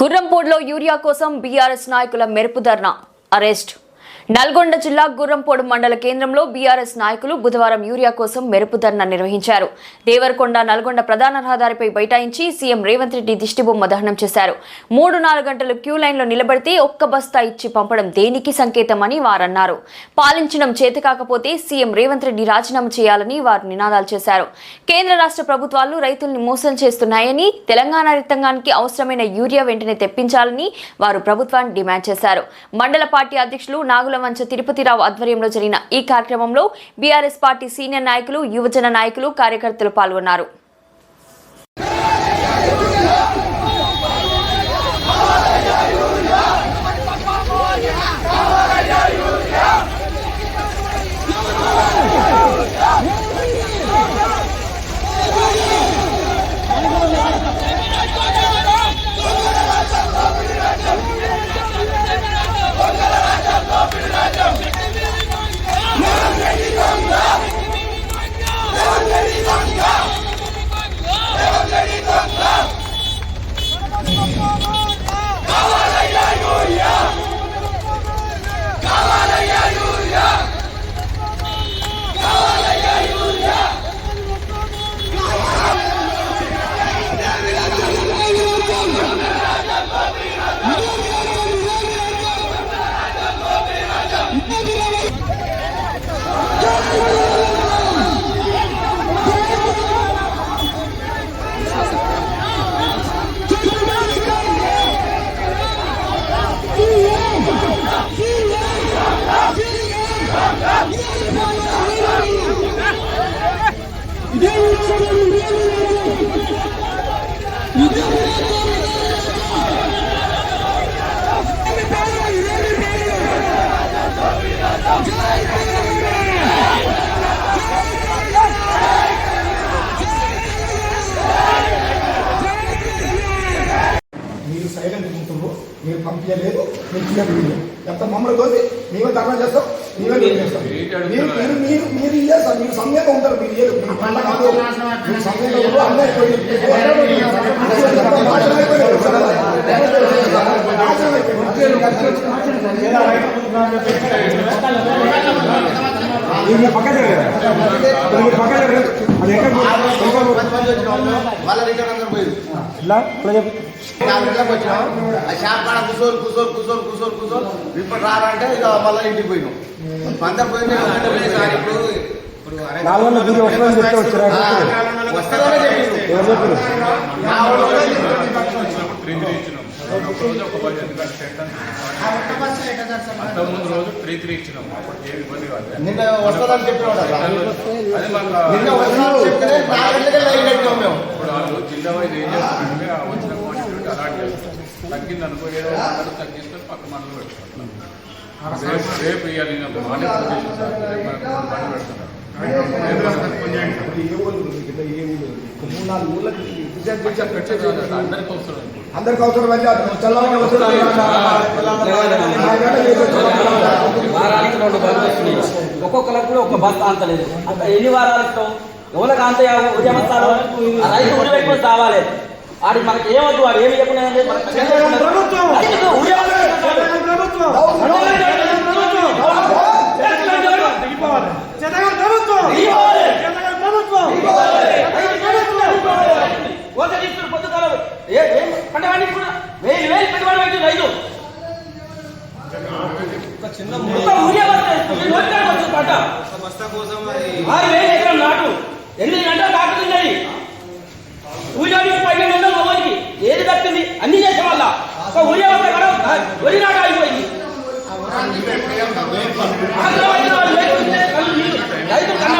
గుర్రంపూడ్లో urea కోసం BRS నాయకుల మెరుపు ధర్నా. అరెస్ట్. నల్గొండ జిల్లా గుర్రంపోడు మండల కేంద్రంలో బీఆర్ఎస్ నాయకులు బుధవారం యూరియా కోసం మెరుపు ధర్నా నిర్వహించారు. దేవరకొండ నల్గొండ ప్రధాన రహదారిపై బైఠాయించి సీఎం రేవంత్ రెడ్డి దిష్టిబొమ్మ దహనం చేశారు. మూడు నాలుగు గంటలు క్యూ లైన్లో నిలబడితే ఒక్క బస్తా ఇచ్చి పంపడం దేనికి సంకేతమని వారన్నారు. పాలించడం చేతి కాకపోతే సీఎం రేవంత్ రెడ్డి రాజీనామా చేయాలని వారు నినాదాలు చేశారు. కేంద్ర రాష్ట్ర ప్రభుత్వాలు రైతుల్ని మోసం చేస్తున్నాయని తెలంగాణ రైతాంగానికి అవసరమైన యూరియా వెంటనే తెప్పించాలని వారు ప్రభుత్వాన్ని డిమాండ్ చేశారు. మండల పార్టీ అధ్యక్షులు నాగులవంచ తిరుపతిరావు ఆధ్వర్యంలో జరిగిన ఈ కార్యక్రమంలో బీఆర్ఎస్ పార్టీ సీనియర్ నాయకులు యువజన నాయకులు కార్యకర్తలు పాల్గొన్నారు. మీరు సైలెంట్ ఉంటున్నారు మీరు పంపించలేదు మీరు చేయలేదు ఎంత మమ్మల్ని కోసి మేమే ధర్నా చేస్తాం. మేమే మీరు మీరు మీరు మీరు ఇయ్యారు సార్ మీరు సమయంగా ఉంటారు మీరు ఇయ్యరు మీరు పంట కాదు మీరు సమయంగా ఉంటారు ఇలా గంటలకు వచ్చినాం ఆ షాప్ కాడ కూర్చోరు కూర్చోరు కూర్చోరు కూర్చోరు కూర్చోరు ఇప్పుడు రారంటే ఇక మళ్ళీ ఇంటికి పోయినాం నాలుగు దూరం వస్తుందని చెప్తే వచ్చారా. అంతకుముందు రోజు త్రీ త్రీ ఇచ్చినాం అప్పుడు ఏమి ఇబ్బంది కాదు నిన్న వస్తుందని చెప్పినాడు అసలు. అది మాకు ఇప్పుడు జిల్లా వైజ్ ఏం వచ్చిన క్వాంటిటీ అలాట్ తగ్గింది అనుకో ఏదో మండలం తగ్గిస్తే పక్క మండలం పెట్టుకుంటాం రేపు ఇవ్వాలి మార్నింగ్ అందరికి అవసరం వారానికి రెండు వస్తున్నాయి ఒక్కొక్కరికి కూడా ఒక అంతలేదు అంత ఎన్ని వారాలు ఇస్తాం ఎవరికి అంత ఉద్యమ స్థానం ఆ రైతు పెట్టుకొని కావాలి. వాడి మనకి ఏమొద్దు వాడు ఏమి చెప్పినా వేలు వేలు పెట్టుబడి పెట్టి రైతు వస్తుంది పంట. ఆరు వేలు ఎకరం నాటు. ఎనిమిది గంటలు కాకుతున్నది ఊరిలోనికి పన్నెండు వందలు మొబైల్కి దక్కింది అన్ని చేసే వల్ల ఒక ఊరి వస్తే కూడా నాట అయిపోయింది వాళ్ళు. రైతు కన్న